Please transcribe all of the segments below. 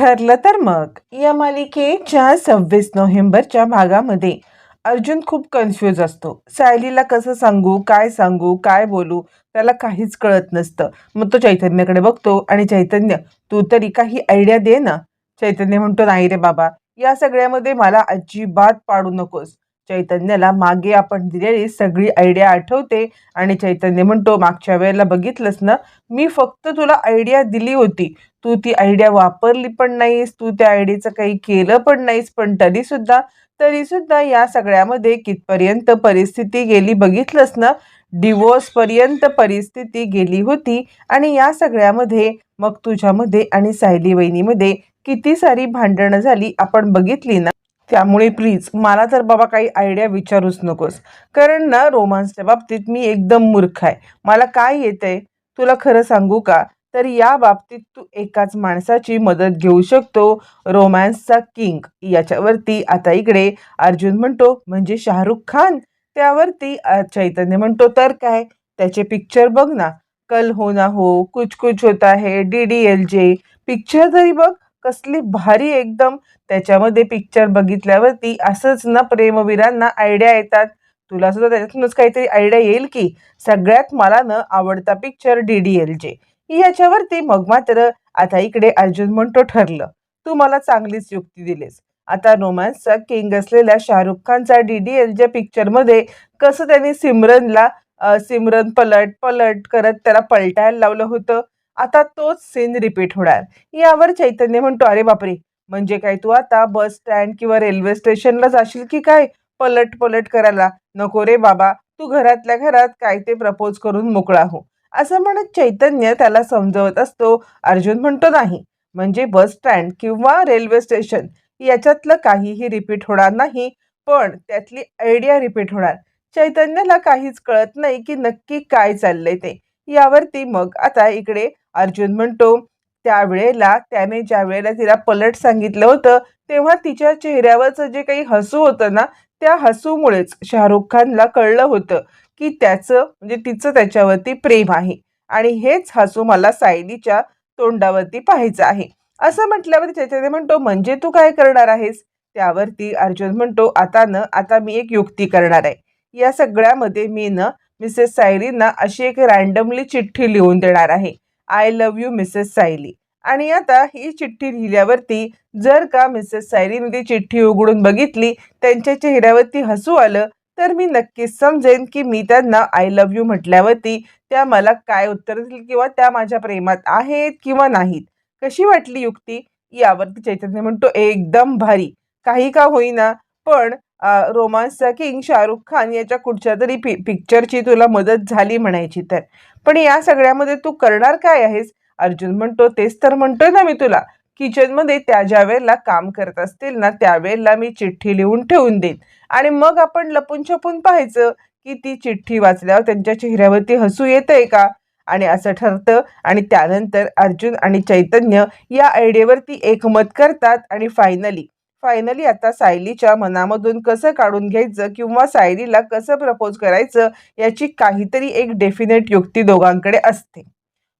ठरलं तर मग. या मालिकेच्या सव्वीस नोव्हेंबरच्या भागामध्ये अर्जुन खूप कन्फ्यूज असतो. सायलीला कसं सांगू काय सांगू काय बोलू त्याला काहीच कळत नसतं. मग तो चैतन्याकडे बघतो आणि चैतन्य तू तरी काही आयडिया दे ना. चैतन्य म्हणतो नाही रे बाबा या सगळ्यामध्ये मला अजिबात पाडू नकोस. चैतन्याला मागे आपण दिलेली सगळी आयडिया आठवते. आणि चैतन्य म्हणतो मागच्या वेळेला बघितलंस ना मी फक्त तुला आयडिया दिली होती. तू ती आयडिया वापरली पण नाहीस तू त्या आयडियाचं काही केलं पण नाहीस पण तरी सुद्धा तरी सुद्धा या सगळ्यामध्ये कितपर्यंत परिस्थिती गेली बघितलंस ना डिवोर्स पर्यंत परिस्थिती गेली होती. आणि या सगळ्यामध्ये मग तुझ्यामध्ये आणि सायली वहिनीमध्ये किती सारी भांडणं झाली आपण बघितली ना? त्यामुळे प्लीज मला तर बाबा काही आयडिया विचारूच नकोस. कारण ना रोमांसच्या बाबतीत मी एकदम मूर्ख आहे. मला काय येतंय तुला खरं सांगू का? तर या बाबतीत तू एकाच माणसाची मदत घेऊ शकतो. रोमॅन्सचा किंग याच्यावरती आता इकडे अर्जुन म्हणतो म्हणजे शाहरुख खान? त्यावरती चैतन्य म्हणतो तर काय? त्याचे पिक्चर बघ ना. कल हो ना हो कुछ कुछ होता है D D L J picture तरी बघ कसली भारी एकदम. त्याच्यामध्ये पिक्चर बघितल्यावरती असंच ना प्रेमवीरांना आयडिया येतात. तुला सुद्धा त्याच्यातूनच काहीतरी आयडिया येईल की सगळ्यात मला न आवडता picture D D L J याच्यावरती मग मात्र आता इकडे अर्जुन म्हणतो ठरलं. तू मला चांगलीच युक्ती दिलीस. आता रोमॅन्सचा किंग असलेल्या शाहरुख खानचा डी डी एल जे पिक्चरमध्ये कसं त्यांनी सिमरनला सिमरन पलट पलट करत त्याला पलटायला लावलं होतं? आता तोच सीन रिपीट होणार. यावर चैतन्य म्हणतो अरे बापरे! म्हणजे काय तू आता बस स्टँड किंवा रेल्वे स्टेशनला जाशील की काय? पलट पलट करायला. नको रे बाबा तू घरातल्या घरात काय ते प्रपोज करून मोकळा हो. असं म्हणत चैतन्य त्याला समजवत असतो. अर्जुन म्हणतो नाही. म्हणजे बस स्टँड किंवा रेल्वे स्टेशन याच्यातलं काहीही रिपीट होणार नाही पण त्यातली आयडिया रिपीट होणार. चैतन्याला काहीच कळत नाही की नक्की काय चाललंय ते. यावरती मग आता इकडे अर्जुन म्हणतो त्यावेळेला त्याने ज्या वेळेला तिला पलट सांगितलं होतं तेव्हा तिच्या चेहऱ्यावरचं जे काही हसू होतं ना त्या हसूमुळेच शाहरुख खानला कळलं होतं की त्याचं म्हणजे तिचं त्याच्यावरती प्रेम आहे. आणि हेच हसू मला सायलीच्या तोंडावरती पाहायचं आहे. असं म्हटल्यावर चैतन्य म्हणतो म्हणजे तू काय करणार आहेस? त्यावरती अर्जुन म्हणतो आता न आता मी एक युक्ती करणार आहे. या सगळ्यामध्ये मी न मिसेस सायलींना अशी एक रँडमली चिठ्ठी लिहून देणार आहे. I love you Mrs Sayali आणि आता ही चिठ्ठी लिहिल्यावरती जर का मिसेस सायलीने ती चिठ्ठी उघडून बघितली त्यांच्या चेहऱ्यावरती हसू आलं तर मी नक्कीच समजेन की मी त्यांना आय लव्ह यू म्हटल्यावरती त्या मला काय उत्तर देतील किंवा त्या माझ्या प्रेमात आहेत किंवा नाहीत. कशी वाटली युक्ती? यावरती चैतन्य म्हणतो एकदम भारी. काही का होईना पण रोमांसचा किंग शाहरुख खान याच्या कुठच्या तरी पि पिक्चरची तुला मदत झाली म्हणायची तर. पण या सगळ्यामध्ये तू करणार काय आहेस? अर्जुन म्हणतो तेच तर म्हणतोय ना मी तुला किचनमध्ये त्या ज्या वेळेला काम करत असतील ना त्यावेळेला मी चिठ्ठी लिहून ठेवून देईन. आणि मग आपण लपून छपून पाहायचं की ती चिठ्ठी वाचल्यावर त्यांच्या चेहऱ्यावरती हसू येतंय का? आणि असं ठरतं आणि त्यानंतर अर्जुन आणि चैतन्य या आयडियावरती एकमत करतात आणि फायनली फायनली आता सायलीच्या मनामधून कसं काढून घ्यायचं किंवा सायलीला कसं प्रपोज करायचं याची काहीतरी एक डेफिनेट युक्ती दोघांकडे असते.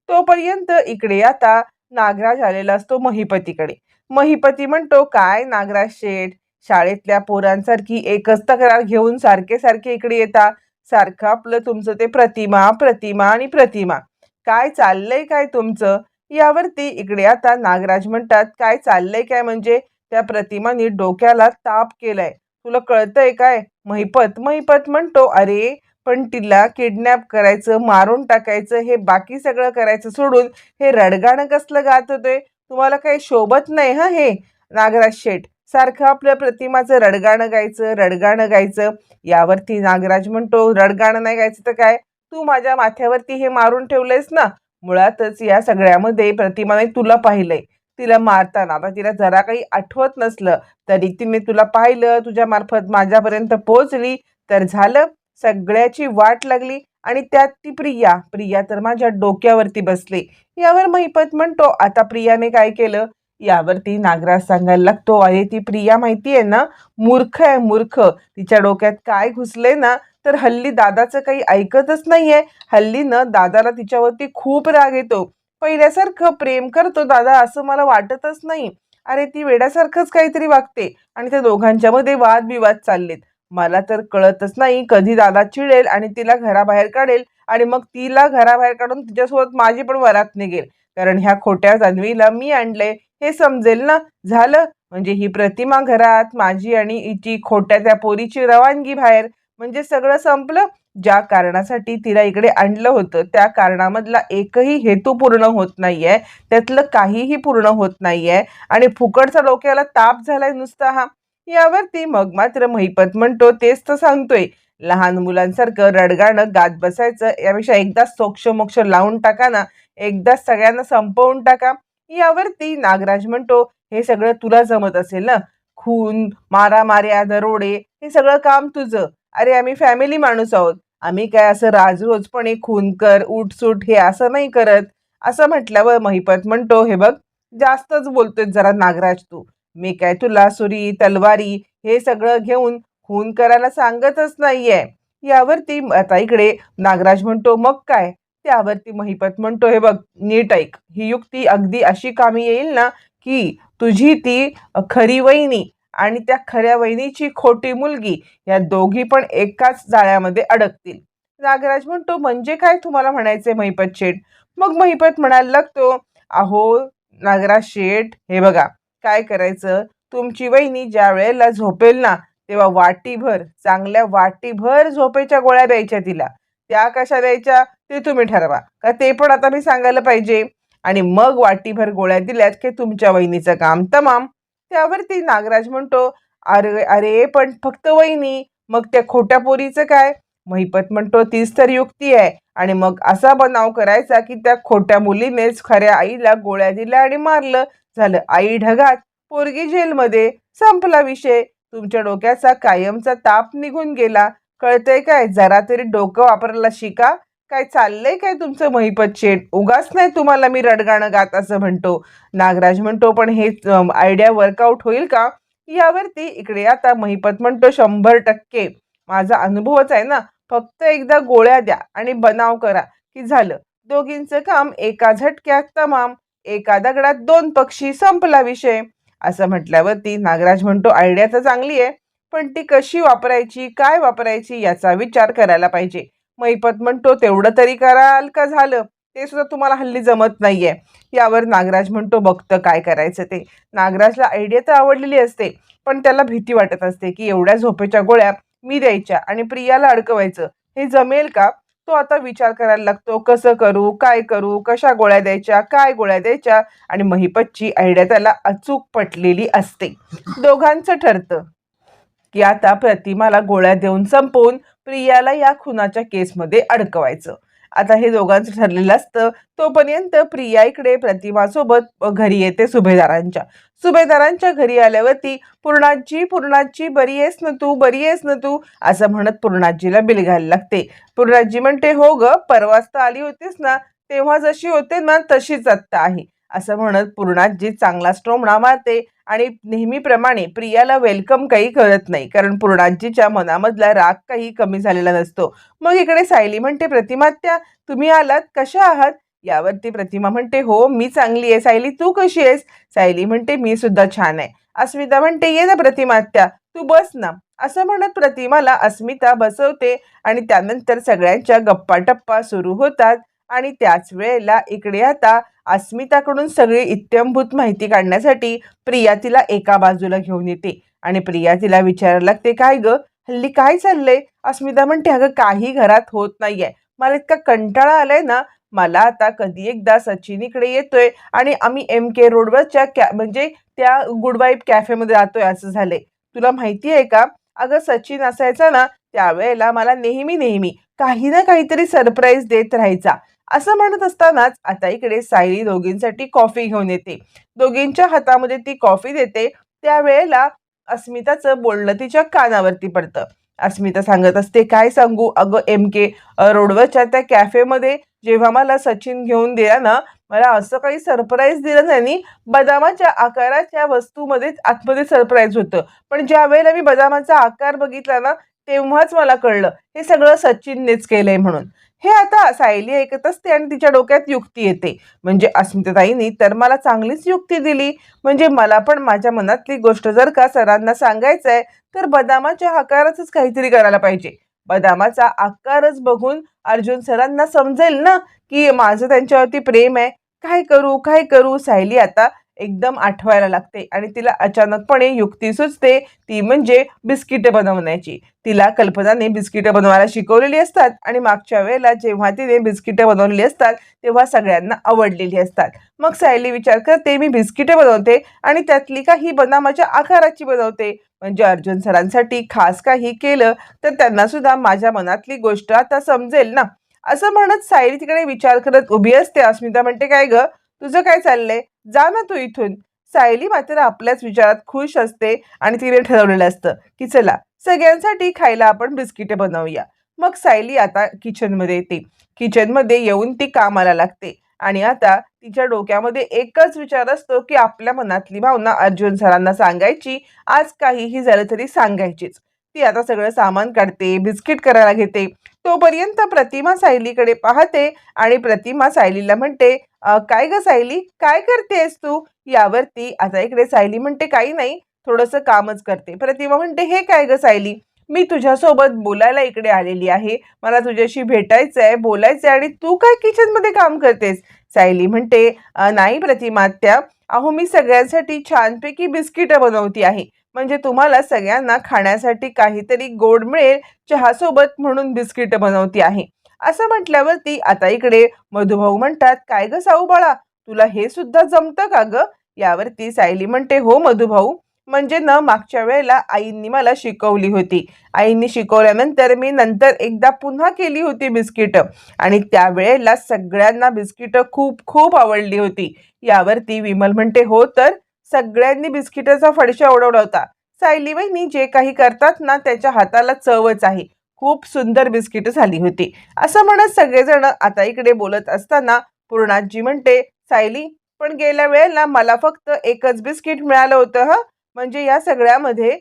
तोपर्यंत इकडे आता नागराज आलेला असतो महिपतीकडे. महिपती म्हणतो काय नागराज शेठ शाळेतल्या पोरांसारखी एकच तक्रार घेऊन सारखे सारखे इकडे येता? सारखं आपलं तुमचं ते प्रतिमा प्रतिमा आणि प्रतिमा. काय चाललंय काय तुमचं? यावरती इकडे आता नागराज म्हणतात काय चाललंय काय म्हणजे त्या प्रतिमाने डोक्याला ताप केलाय. तुला कळतंय काय? महिपत महिपत म्हणतो अरे पण तिला किडनॅप करायचं मारून टाकायचं हे बाकी सगळं करायचं सोडून हे रडगाणं कसलं गात होते तुम्हाला काही शोभत नाही हा हे? नागराज शेठ सारखं आपल्या प्रतिमाचं रडगाणं गायचं रडगाणं गायचं. यावरती नागराज म्हणतो रडगाणं नाही गायचं तर काय? तू माझ्या माथ्यावरती हे मारून ठेवलंयस ना? मुळातच या सगळ्यामध्ये प्रतिमाने तुला पाहिलंय. तिला मारताना. आता तिला जरा काही आठवत नसलं तरी तिने तुला पाहिलं तुझ्या मार्फत माझ्यापर्यंत पोहोचली. तर झालं. सगळ्याची वाट लागली आणि त्यात ती प्रिया प्रिया तर माझ्या डोक्यावरती बसली. यावर महिपत म्हणतो आता प्रियाने काय केलं? यावरती नागराज सांगायला लागतो अरे ती प्रिया माहिती आहे ना मूर्ख आहे मूर्ख. तिच्या डोक्यात काय घुसले ना तर हल्ली दादाचं काही ऐकतच नाहीये. हल्ली ना दादाला तिच्यावरती खूप राग येतो. पहिल्यासारखं प्रेम करतो दादा असं मला वाटतच नाही. अरे ती वेड्यासारखंच काहीतरी वागते आणि त्या दोघांच्या मध्ये वादविवाद चाललेत. मला तर कळतच नाही कधी दादा चिडेल आणि तिला घराबाहेर काढेल आणि मग तिला घराबाहेर काढून तिच्यासोबत माझी पण वरात निघेल कारण ह्या खोट्या जान्हवीला मी आणलंय. हे समजेल ना? झालं? म्हणजे ही प्रतिमा घरात माझी आणि हिची खोट्या त्या पोरीची रवानगी बाहेर. म्हणजे सगळं संपलं? ज्या कारणासाठी तिला इकडे आणलं होतं त्या कारणामधला एकही हेतू पूर्ण होत नाहीये. त्यातलं काहीही पूर्ण होत नाहीये. आणि फुकटचा डोक्याला ताप झालाय नुसता हा. यावरती मग मात्र महिपत म्हणतो तेच तर सांगतोय. लहान मुलांसारखं रडगाणं गात बसायचं यापेक्षा एकदा सोक्ष मोक्ष लावून टाका ना. एकदा सगळ्यांना संपवून टाका. यावरती नागराज म्हणतो हे सगळं तुला जमत असेल ना? खून मारामाऱ्या दरोडे हे सगळं काम तुझं. अरे आम्ही फॅमिली माणूस आहोत. आम्ही काय असं राजरोजपणे खून कर उठसूट हे असं नाही करत. असं म्हटल्यावर महिपत म्हणतो हे बघ जास्तच बोलतोय जरा नागराज तू. मी काय तुला सुरी तलवारी हे सगळं घेऊन खून करायला सांगतच नाहीये. यावरती आता इकडे नागराज म्हणतो मग काय? त्यावरती महिपत म्हणतो हे बघ नीट ऐक. ही युक्ती अगदी अशी कामी येईल ना की तुझी ती खरी वहिनी आणि त्या खऱ्या वहिनीची खोटी मुलगी या दोघी पण एकाच जाळ्यामध्ये अडकतील. नागराज म्हणतो म्हणजे काय तुम्हाला म्हणायचंय महिपत शेठ? मग महिपत म्हणायला लागतो अहो नागराज शेठ हे बघा काय करायचं? तुमची वहिनी ज्या वेळेला झोपेल ना तेव्हा वाटीभर चांगल्या वाटीभर झोपेच्या गोळ्या द्यायच्या तिला. त्या कशा द्यायच्या? ते तुम्ही ठरवा का ते पण आता मी सांगायला पाहिजे? आणि मग वाटीभर गोळ्या दिल्यात की तुमच्या वहिनीचं काम तमाम त्यावरती नागराज म्हणतो अरे अरे पण फक्त वहिनी मग त्या खोट्या पोरीचं काय? महिपत म्हणतो तीच तर युक्ती आहे. आणि मग असा बनाव करायचा की त्या खोट्या मुलीनेच खऱ्या आईला गोळ्या दिल्या आणि मारलं. झालं आई ढगात पोरगी जेलमध्ये. संपला विषय. तुमच्या डोक्याचा कायमचा ताप निघून गेला. कळतंय काय जरा तरी डोकं वापरायला शिका. काय चाललंय काय तुमचं महिपत शेठ? उगाच नाही तुम्हाला मी रडगाणं गात असं म्हणतो. नागराज म्हणतो पण हे आयडिया वर्कआउट होईल का? यावरती इकडे आता महिपत म्हणतो शंभर टक्के. माझा अनुभवच आहे ना. फक्त एकदा गोळ्या द्या आणि बनाव करा. की झालं. दोघींचं काम एका झटक्यात तमाम. एका दगडात दोन पक्षी संपला विषय. असं म्हटल्यावरती नागराज म्हणतो आयडिया तर चांगली आहे पण ती कशी वापरायची काय वापरायची याचा विचार करायला पाहिजे. मैपत म्हणतो तेवढं तरी कराल का झालं. ते सुद्धा तुम्हाला हल्ली जमत नाहीये. यावर नागराज म्हणतो बघतं काय करायचं ते. नागराजला आयडिया तर आवडलेली असते पण त्याला भीती वाटत असते की एवढ्या झोपेच्या गोळ्या मी द्यायच्या आणि प्रियाला अडकवायचं. हे जमेल का? तो आता विचार करायला लागतो कसं करू काय करू कशा गोळ्या द्यायच्या काय गोळ्या द्यायच्या? आणि महिपतची आयडिया त्याला अचूक पटलेली असते. दोघांचं ठरतं की आता प्रतिमाला गोळ्या देऊन संपवून प्रियाला या खुनाच्या केसमध्ये अडकवायचं. आता हे दोघांचं ठरलेलं असतं. तोपर्यंत प्रिया इकडे प्रतिमासोबत घरी येते सुभेदारांच्या. सुभेदारांच्या घरी आल्यावरती पूर्णाजी पूर्णाजी बरी आहेस ना तू? बरी आहेस ना तू? असं म्हणत पूर्णाजीला बिल घ्यायला लागते. पूर्णाजी म्हणते हो ग परवाच तर आली होतीस ना? तेव्हा जशी होते ना तशीच आत्ता आहे. असं म्हणत पूर्णाजी चांगला स्टोमणा मारते. आणि नेहमीप्रमाणे प्रियाला वेलकम काही करत नाही. कारण पूर्णाजीच्या मनामधला राग काही कमी झालेला नसतो. मग इकडे सायली म्हणते प्रतिमात्या तुम्ही आलात? कशा आहात? यावरती प्रतिमा म्हणते हो मी चांगली आहे सायली. तू कशी आहेस? सायली म्हणते मी सुद्धा छान आहे. अस्मिता म्हणते ये ना प्रतिमात्या तू बस ना. असं म्हणत प्रतिमाला अस्मिता बसवते आणि त्यानंतर सगळ्यांच्या गप्पा टप्पा सुरू होतात आणि त्याच वेळेला इकडे आता अस्मिताकडून सगळी इत्यंभूत माहिती काढण्यासाठी प्रिया तिला एका बाजूला घेऊन येते. आणि प्रिया तिला विचारायला लागते काय ग? हल्ली काय चाललंय? अस्मिता म्हणते अगं काही घरात होत नाहीये. मला इतका कंटाळा आलाय ना. मला आता कधी एकदा सचिन इकडे येतोय आणि आम्ही एम के रोडवरच्या कॅ म्हणजे त्या गुडवाईब कॅफेमध्ये जातोय असं झालंय. तुला माहिती आहे का? अगं सचिन असायचा ना त्यावेळेला मला नेहमी नेहमी काही ना काहीतरी सरप्राईज देत राहायचा. असं म्हणत असतानाच आता इकडे सायली दोघींसाठी कॉफी घेऊन येते. दोघींच्या हातामध्ये ती कॉफी देते. त्यावेळेला अस्मिताचं बोलणं तिच्या कानावरती पडतं. अस्मिता सांगत असते काय सांगू? अगं एम के रोडवरच्या त्या कॅफेमध्ये जेव्हा मला सचिन घेऊन दिला ना मला असं काही सरप्राईज दिलं त्यांनी बदामाच्या आकाराच्या वस्तूमध्ये आतमध्ये सरप्राईज होतं. पण ज्या वेळेला मी बदामाचा आकार बघितला ना तेव्हाच मला कळलं. हे सगळं सचिननेच केलंय म्हणून. हे आता सायली ऐकत असते आणि तिच्या डोक्यात युक्ती येते. म्हणजे अस्मिताताईंनी तर मला चांगलीच युक्ती दिली. म्हणजे मला पण माझ्या मनातली गोष्ट जर का सरांना सांगायचं आहे तर बदामाच्या आकाराचंच काहीतरी करायला पाहिजे. बदामाचा आकारच बघून अर्जुन सरांना समजेल ना की माझं त्यांच्यावरती प्रेम आहे. काय करू काय करू? सायली आता एकदम आठवायला लागते आणि तिला अचानकपणे युक्ती सुचते ती म्हणजे बिस्किटं बनवण्याची. तिला कल्पनाने बिस्किटं बनवायला शिकवलेली असतात आणि मागच्या वेळेला जेव्हा तिने बिस्किटं बनवलेली असतात तेव्हा सगळ्यांना आवडलेली असतात. मग सायली विचार करते मी बिस्किटं बनवते आणि त्यातली काही बदामाच्या आकाराची बनवते. म्हणजे अर्जुन सरांसाठी खास काही केलं तर त्यांना सुद्धा माझ्या मनातली गोष्ट आता समजेल ना? असं म्हणत सायली तिकडे विचार करत उभी असते. अस्मिता म्हणते काय ग? तुझं काय चाललंय? जा ना तू इथून. सायली मात्र आपल्याच विचारात खुश असते आणि तिने ठरवलेलं असतं की चला सगळ्यांसाठी खायला आपण बिस्किटे बनवूया. मग सायली आता किचनमध्ये येते. किचनमध्ये येऊन ती कामाला लागते. आणि आता तिच्या डोक्यामध्ये एकच विचार असतो की आपल्या मनातली भावना अर्जुन सरांना सांगायची आज काहीही झालं तरी सांगायचीच. ती आता सगळं सामान काढते बिस्किट करायला घेते. तोपर्यंत प्रतिमा सायलीकडे पाहते आणि प्रतिमा सायलीला म्हणते काय ग सायली? काय करतेस तू? यावरती आता इकडे सायली म्हणते काही नाही थोडंसं कामच करते. प्रतिमा म्हणते हे काय ग सायली? मी तुझ्यासोबत बोलायला इकडे आलेली आहे. मला तुझ्याशी भेटायचं आहे बोलायचं आहे आणि तू काय किचनमध्ये काम करतेस? सायली म्हणते नाही प्रतिमा त्या अहो मी सगळ्यांसाठी छानपैकी बिस्किटं बनवती आहे. म्हणजे तुम्हाला सगळ्यांना खाण्यासाठी काहीतरी गोड मिळेल चहासोबत म्हणून बिस्किटं बनवती आहे. असं म्हटल्यावरती आता इकडे मधुभाऊ म्हणतात काय ग साऊ बाळा तुला हे सुद्धा जमतं का ग? यावरती सायली म्हणते हो मधुभाऊ म्हणजे न मागच्या वेळेला आईंनी मला शिकवली होती. आईंनी शिकवल्यानंतर मी नंतर एकदा पुन्हा केली होती बिस्किटं आणि त्यावेळेला सगळ्यांना बिस्किटं खूप खूप आवडली होती. यावरती विमल म्हणते हो तर सगळ्यांनी बिस्किटाचा फडशा उडवला होता. सायली वहिनी जे काही करतात ना त्याच्या हाताला चवच आहे. खूप सुंदर बिस्किट झाली होती. असं म्हणत सगळेजण आता इकडे बोलत असताना पूर्णाजी म्हणते सायली पण गेल्या वेळेला मला फक्त एकच बिस्किट मिळालं होतं हं? म्हणजे या सगळ्यामध्ये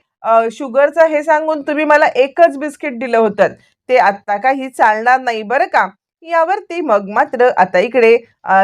शुगरचं हे सांगून तुम्ही मला एकच बिस्किट दिलं होतं. ते आत्ता काही चालणार नाही बरं का? यावरती मग मात्र आता इकडे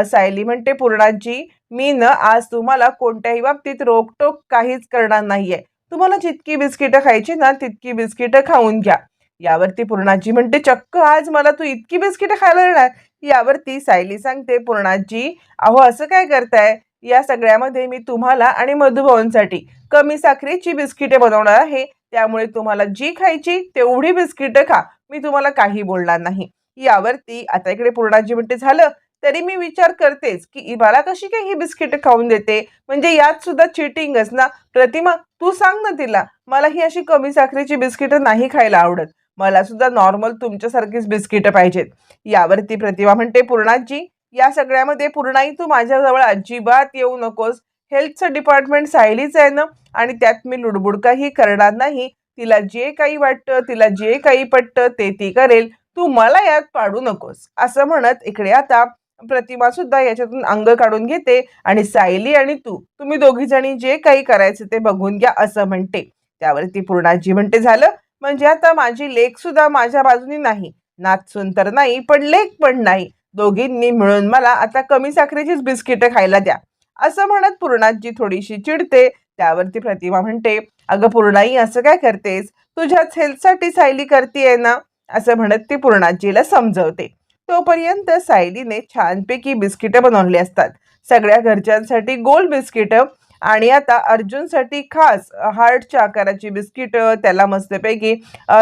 सायली म्हणते पूर्णाजी मी न आज तुम्हाला कोणत्याही बाबतीत रोकटोक काहीच करणार नाहीये. तुम्हाला जितकी बिस्किटं खायची ना तितकी बिस्किटं खाऊन घ्या. यावरती पूर्णाजी म्हणते चक्क आज मला तू इतकी बिस्किटं खायला येणार यावरती सायली सांगते पूर्णाजी अहो असं काय करताय? या सगळ्यामध्ये मी तुम्हाला आणि मधुभाऊंसाठी कमी साखरेची बिस्किटे बनवणार आहे. त्यामुळे तुम्हाला जी खायची तेवढी बिस्किटं खा. मी तुम्हाला काही बोलणार नाही. यावरती आता इकडे पूर्णाजी म्हणते झालं तरी मी विचार करतेच की मला कशी काय ही बिस्किटं खाऊन देते? म्हणजे यात सुद्धा चिटिंगच ना. प्रतिमा तू सांग ना तिला. मला ही अशी कमी साखरेची बिस्किटं नाही खायला आवडत. मला सुद्धा नॉर्मल तुमच्यासारखीच बिस्किटं पाहिजेत. यावरती प्रतिमा म्हणते पूर्णाजी या सगळ्यामध्ये पूर्णाई तू माझ्याजवळ अजिबात येऊ नकोस. हेल्थचं डिपार्टमेंट सायलीच आहे ना? आणि त्यात मी लुडबुड काही करणार नाही. तिला जे काही वाटतं तिला जे काही पटतं ते ती करेल. तू मला यात पाडू नकोस. असं म्हणत इकडे आता प्रतिमा सुद्धा याच्यातून अंग काढून घेते आणि सायली आणि तू तुम्ही दोघी जणी जे काही करायचं ते बघून घ्या असं म्हणते. त्यावरती पूर्णाजी म्हणते झालं? म्हणजे आता माझी लेख सुद्धा माझ्या बाजूनी नाही. नाचून तर नाही पण लेख पण नाही. दोघींनी मिळून मला आता कमी साखरेचीच बिस्किटं खायला द्या. असं म्हणत पूर्णाजी थोडीशी चिडते. त्यावरती प्रतिमा म्हणते अगं पूर्णाई असं काय करतेस? तुझ्याच हेल्थसाठी सायली करतीये ना? असं म्हणत ती पूर्णाजीला समजवते. तोपर्यंत सायलीने छानपैकी बिस्किटं बनवली असतात. सगळ्या घरच्यांसाठी गोल बिस्किटं आणि आता अर्जुनसाठी खास हार्टच्या आकाराची बिस्किटं त्याला मस्तपैकी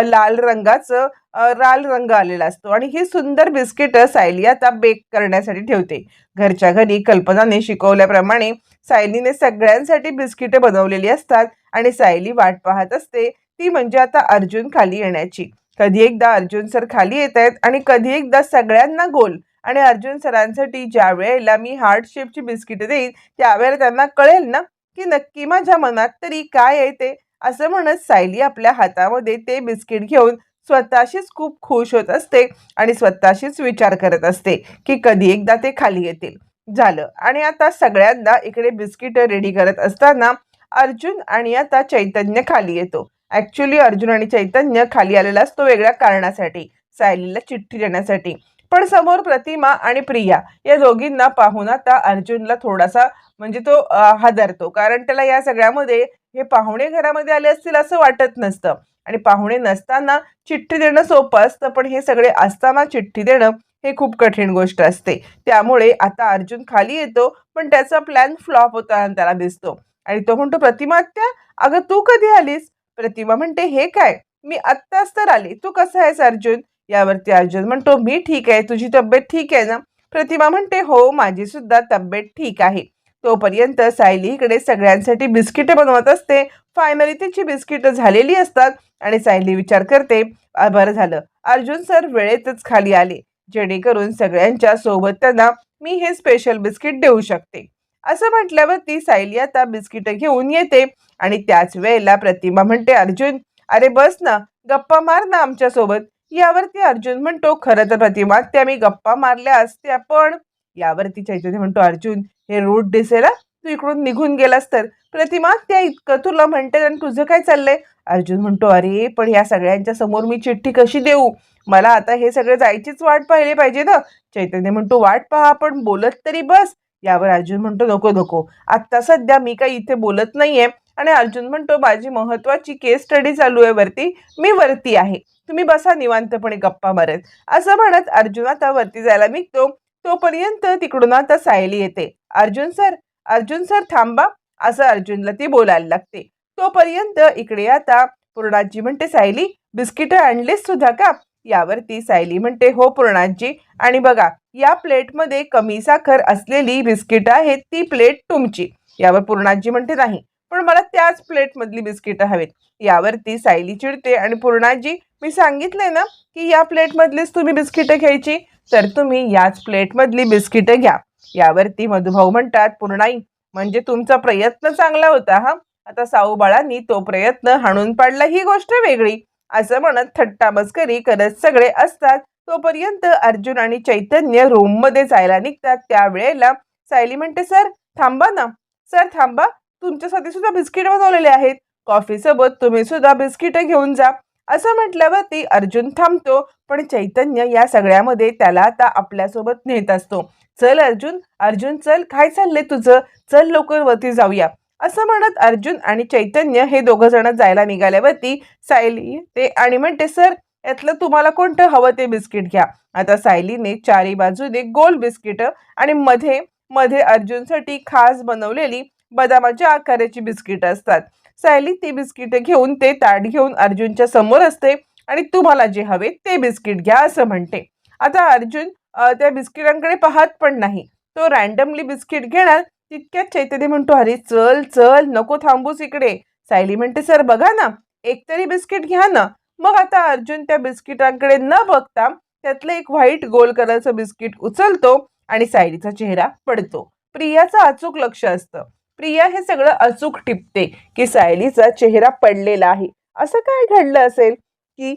लाल रंगाचं लाल रंग आलेला असतो. आणि ही सुंदर बिस्किटं सायली आता बेक करण्यासाठी ठेवते. घरच्या घरी कल्पनाने शिकवल्याप्रमाणे सायलीने सगळ्यांसाठी बिस्किटं बनवलेली असतात आणि सायली वाट पाहत असते. ती म्हणजे आता अर्जुन खाली येण्याची. कधी एकदा अर्जुन सर खाली येत आहेत आणि कधी एकदा सगळ्यांना गोल. आणि अर्जुन सरांसाठी ज्या वेळेला मी हार्ट शेपची बिस्किटं देईन त्यावेळेला त्यांना कळेल ना की नक्की माझ्या मनात तरी काय आहे ते. असं म्हणत सायली आपल्या हातामध्ये ते बिस्किट घेऊन स्वतःशीच खूप खुश होत असते आणि स्वतःशीच विचार करत असते की कधी एकदा ते खाली येतील. झालं. आणि आता सगळ्यांना इकडे बिस्किट रेडी करत असताना अर्जुन आणि आता चैतन्य खाली येतो. ॲक्च्युली अर्जुन आणि चैतन्य खाली आलेला असतो वेगळ्या कारणासाठी सायलीला चिठ्ठी देण्यासाठी. पण समोर प्रतिमा आणि प्रिया या दोघींना पाहून आता अर्जुनला थोडासा म्हणजे तो हादरतो. कारण त्याला या सगळ्यामध्ये हे पाहुणे घरामध्ये आले असतील असं वाटत नसतं. आणि पाहुणे नसताना चिठ्ठी देणं सोपं असतं पण हे सगळे असताना चिठ्ठी देणं हे खूप कठीण गोष्ट असते. त्यामुळे आता अर्जुन खाली येतो पण त्याचा प्लॅन फ्लॉप होताना त्याला दिसतो. आणि तो म्हणतो प्रतिमा आत्या अगं तू कधी आलीस? प्रतिमा म्हणते हे काय? मी आत्ताच तर आली. तू कसं आहेस अर्जुन? यावरती अर्जुन म्हणतो मी ठीक आहे तुझी तब्येत ठीक आहे ना? प्रतिमा म्हणते हो माझी सुद्धा तब्येत ठीक आहे. तोपर्यंत सायली इकडे सगळ्यांसाठी बिस्किटं बनवत असते. फायनली तिची बिस्किटं झालेली असतात आणि सायली विचार करते बरं झालं. अर्जुन सर वेळेतच खाली आले. जेणेकरून सगळ्यांच्या सोबत त्यांना मी हे स्पेशल बिस्किट देऊ शकते. असं म्हटल्यावर ती सायली आता बिस्किटं घेऊन येते आणि त्याच वेळेला प्रतिमा म्हणते अर्जुन अरे बस ना गप्पा मार ना आमच्यासोबत. यावरती अर्जुन म्हणतो खरं तर प्रतिमा त्या मी गप्पा मारल्या असत्या पण यावरती चैतन्य म्हणतो अर्जुन हे रूट दिसेल तू इकडून निघून गेलास तर. प्रतिमा त्या इतकं तुला म्हणते आणि तुझं काय चाललंय? अर्जुन म्हणतो अरे पण या सगळ्यांच्या समोर मी चिठ्ठी कशी देऊ? मला आता हे सगळं जायचीच वाट पाहिली पाहिजे ना. चैतन्य म्हणतो वाट पहा आपण बोलत तरी बस. यावर अर्जुन म्हणतो नको नको. आत्ता सध्या मी काही इथे बोलत नाहीये. आणि अर्जुन म्हणतो माझी महत्वाची केस स्टडी चालू आहे वरती. मी वरती आहे. तुम्ही बसा निवांतपणे गप्पा मारत. असं म्हणत अर्जुन आता वरती जायला निघतो. तोपर्यंत तिकडून आता सायली येते. अर्जुन सर अर्जुन सर थांबा असं अर्जुनला ती बोलायला लागते. तोपर्यंत इकडे आता पूर्णाजी म्हणते सायली बिस्किटं आणलीस सुद्धा का? यावरती सायली म्हणते हो पूर्णाजी आणि बघा या प्लेटमध्ये कमी साखर असलेली बिस्किटं आहेत ती प्लेट तुमची. यावर पूर्णाजी म्हणते नाही पण मला त्याच प्लेटमधली बिस्किटं हवेत. यावरती सायली चिडते आणि पूर्णाजी मी सांगितलंय ना की या प्लेटमधलीच तुम्ही बिस्किटं घ्यायची तर तुम्ही याच प्लेटमधली बिस्किटं घ्या. यावरती मधुभाऊ म्हणतात पूर्णाई म्हणजे तुमचा प्रयत्न चांगला होता हा? आता साऊ बाळांनी तो प्रयत्न हाणून पाडला ही गोष्ट वेगळी. असं म्हणत थट्टा मस्करी करत सगळे असतात. तोपर्यंत अर्जुन आणि चैतन्य रूममध्ये जायला निघतात. त्यावेळेला सायली म्हणते सर थांबा ना. सर थांबा. तुमच्यासाठी सुद्धा बिस्किट बनवलेले आहेत. कॉफी सोबत तुम्ही सुद्धा बिस्किट घेऊन जा. असं म्हटल्यावर ती अर्जुन थांबतो पण चैतन्य या सगळ्यामध्ये त्याला आता आपल्यासोबत नेत असतो. चल अर्जुन अर्जुन चल काय चाललंय तुझं? चल लवकर वरती जाऊया. असं म्हणत अर्जुन आणि चैतन्य हे दोघं जण जायला निघाल्यावरती सायली ते आणि म्हणते सर यातलं तुम्हाला कोणतं हवं ते बिस्किट घ्या. आता सायलीने चारी बाजूने गोल बिस्किट आणि मध्ये मध्ये अर्जुनसाठी खास बनवलेली बदामाच्या आकाराची बिस्किट असतात. सायली ती बिस्किटे घेऊन ते ताट घेऊन अर्जुनच्या समोर असते आणि तुम्हाला जे हवे ते बिस्किट घ्या असं म्हणते. आता अर्जुन त्या बिस्किटांकडे पाहत पण नाही. तो रॅन्डमली बिस्किट घेणार तितक्यात चैतन्य म्हणतो अरे चल चल नको थांबूस इकडे. सायली म्हणते सर बघा ना एक तरी बिस्किट घ्या ना. मग आता अर्जुन त्या बिस्किटांकडे न बघता त्यातलं एक व्हाईट गोल कलरचं बिस्किट उचलतो आणि सायलीचा चेहरा पडतो. प्रियाचं अचूक लक्ष असतं. प्रिया हे सगळं अचूक टिपते की सायलीचा चेहरा पडलेला आहे. असं काय घडलं असेल की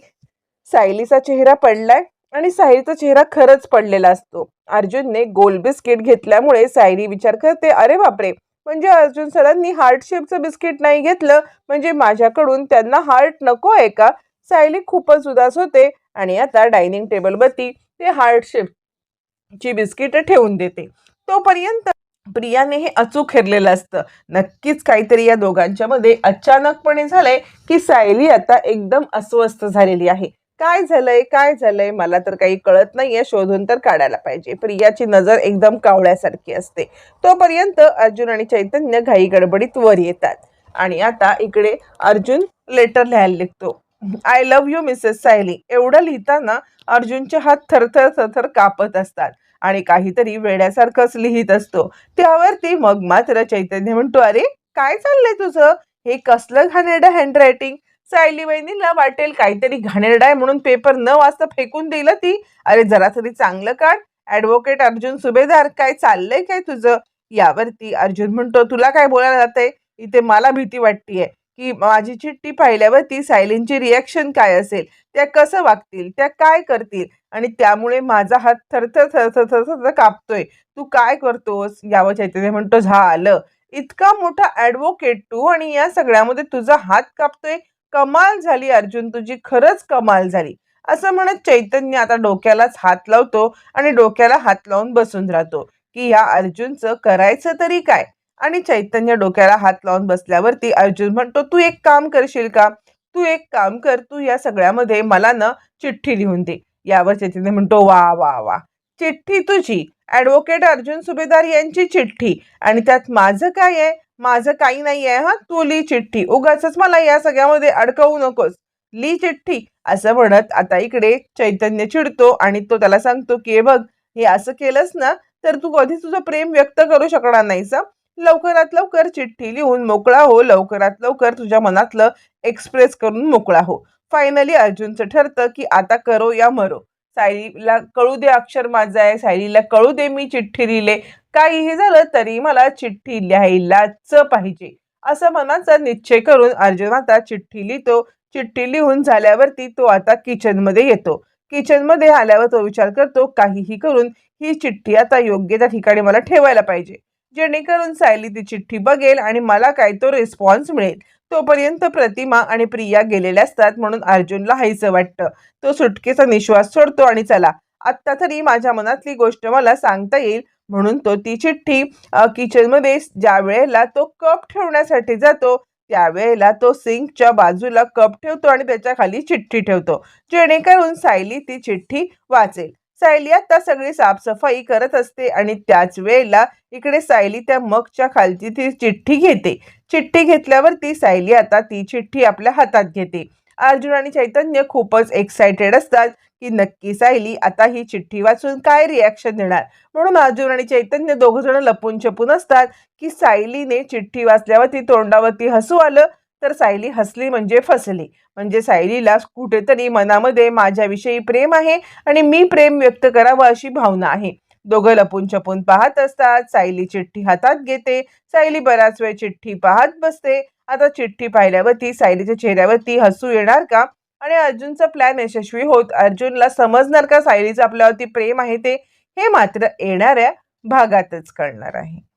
सायलीचा चेहरा पडलाय आणि सायलीचा चेहरा खरंच पडलेला असतो. अर्जुनने गोल बिस्किट घेतल्यामुळे सायली विचार करते अरे बापरे! म्हणजे अर्जुन सरांनी हार्ट शेपचं बिस्किट नाही घेतलं? म्हणजे माझ्याकडून त्यांना हार्ट नको आहे का? सायली खूपच उदास होते आणि आता डायनिंग टेबलवरती ते हार्ट शेपची बिस्किट ठेवून देते. तोपर्यंत प्रियाने हे अचूक हेरलेलं असतं. नक्कीच काहीतरी या दोघांच्या मध्ये अचानकपणे झालंय की सायली आता एकदम अस्वस्थ झालेली आहे. काय झालंय? काय झालंय? मला तर काही कळत नाहीये. शोधून तर काढायला पाहिजे. प्रियाची नजर एकदम कावळ्यासारखी असते. तोपर्यंत अर्जुन आणि चैतन्य घाई गडबडीत वर येतात. आणि आता इकडे अर्जुन लेटर लिहायला लिहितो I love you Mrs Sayali एवढं लिहिताना अर्जुनचे हात थरथर थरथर कापत असतात. आणि काहीतरी वेड्यासारखंच लिहित असतो. त्यावरती मग मात्र चैतन्य म्हणतो अरे काय चाललंय तुझं? हे कसलं घाणेरडं हँडरायटिंग सायली बहिणीला वाटेल काहीतरी घाणेरडा आहे म्हणून पेपर न वाचता फेकून दिलं ती? अरे जरा तरी चांगलं काढ. ॲडव्होकेट अर्जुन सुभेदार काय चाललंय काय तुझं? यावरती अर्जुन म्हणतो तुला काय बोलायला जाते इथे मला भीती वाटतीये. की माझी चिठ्ठी पाहिल्यावर ती सायलींची रिॲक्शन काय असेल? त्या कसं वागतील? त्या काय करतील? आणि त्यामुळे माझा हात थरथर थरथर थरथर कापतोय. तू काय करतोस? यावर चैतन्य म्हणतो झालं. इतका मोठा ॲडव्होकेट तू आणि या सगळ्यामध्ये तुझा हात कापतोय. कमाल झाली अर्जुन तुझी खरंच कमाल झाली. असं म्हणत चैतन्य आता डोक्यालाच हात लावतो आणि डोक्याला हात लावून बसून राहतो की या अर्जुनचं करायचं तरी काय? आणि चैतन्य डोक्याला हात लावून बसल्यावरती अर्जुन म्हणतो तू एक काम करशील का? तू एक काम कर तू या सगळ्यामध्ये मला ना चिठ्ठी लिहून दे. यावर चैतन्य म्हणतो वा वा वा. चिठ्ठी तुझी. ॲडव्होकेट अर्जुन सुभेदार यांची चिठ्ठी. आणि त्यात माझं काय आहे? माझं काही नाही आहे हा? तू ली चिठ्ठी. उगाच मला या सगळ्यामध्ये अडकवू नकोस. ली चिठ्ठी. असं म्हणत आता इकडे चैतन्य चिडतो आणि तो त्याला सांगतो की हे बघ हे असं केलंस ना तर तू कधी तुझं प्रेम व्यक्त करू शकणार नाहीस लवकरात लवकर चिठ्ठी लिहून मोकळा हो लवकरात लवकर तुझ्या मनातलं एक्सप्रेस करून मोकळा हो. फायनली अर्जुनचं ठरतं की आता करो या मरो. सायलीला कळू दे अक्षर माझं आहे सायलीला कळू दे मी चिठ्ठी लिहिले. काहीही झालं तरी मला चिठ्ठी लिहायलाच पाहिजे. असं मनाचा निश्चय करून अर्जुन आता चिठ्ठी लिहितो. चिठ्ठी लिहून झाल्यावरती तो आता किचनमध्ये येतो. किचनमध्ये आल्यावर तो विचार करतो काहीही करून ही चिठ्ठी आता योग्य त्या ठिकाणी मला ठेवायला पाहिजे. जेणेकरून सायली ती चिठ्ठी बघेल आणि मला काय तो रिस्पॉन्स मिळेल. तोपर्यंत प्रतिमा आणि प्रिया गेलेल्या असतात म्हणून अर्जुनला हायचं वाटतं. तो सुटकेचा निश्वास सोडतो आणि चला आत्ता तरी माझ्या मनातली गोष्ट मला सांगता येईल म्हणून तो ती चिठ्ठी किचनमध्ये ज्या वेळेला तो कप ठेवण्यासाठी जातो त्यावेळेला तो सिंकच्या बाजूला कप ठेवतो आणि त्याच्याखाली चिठ्ठी ठेवतो. जेणेकरून सायली ती चिठ्ठी वाचेल. सायली आता सगळी साफसफाई करत असते आणि त्याच वेळेला इकडे सायली त्या मगच्या खालची ती चिठ्ठी घेते. चिठ्ठी घेतल्यावरती सायली आता ती चिठ्ठी आपल्या हातात घेते. अर्जुन आणि चैतन्य खूपच एक्सायटेड असतात की नक्की सायली आता ही चिठ्ठी वाचून काय रिॲक्शन देणार? म्हणून अर्जुन आणि चैतन्य दोघ जण लपून छपून असतात की सायलीने चिठ्ठी वाचल्यावरती तोंडावरती हसू आलं तर सायली हसली म्हणजे फसली. म्हणजे सायलीला कुठेतरी मनामध्ये माझ्याविषयी प्रेम आहे आणि मी प्रेम व्यक्त करावं अशी भावना आहे. दोघं लपून छपून पाहत असतात. सायली चिठ्ठी हातात घेते. सायली बराच वेळ चिठ्ठी पाहत बसते. आता चिठ्ठी पाहिल्यावरती सायलीच्या चेहऱ्यावरती हसू येणार का? आणि अर्जुनचा प्लॅन यशस्वी होत अर्जुनला समजणार का सायलीचं आपल्यावरती प्रेम आहे ते? हे मात्र येणाऱ्या भागातच कळणार आहे.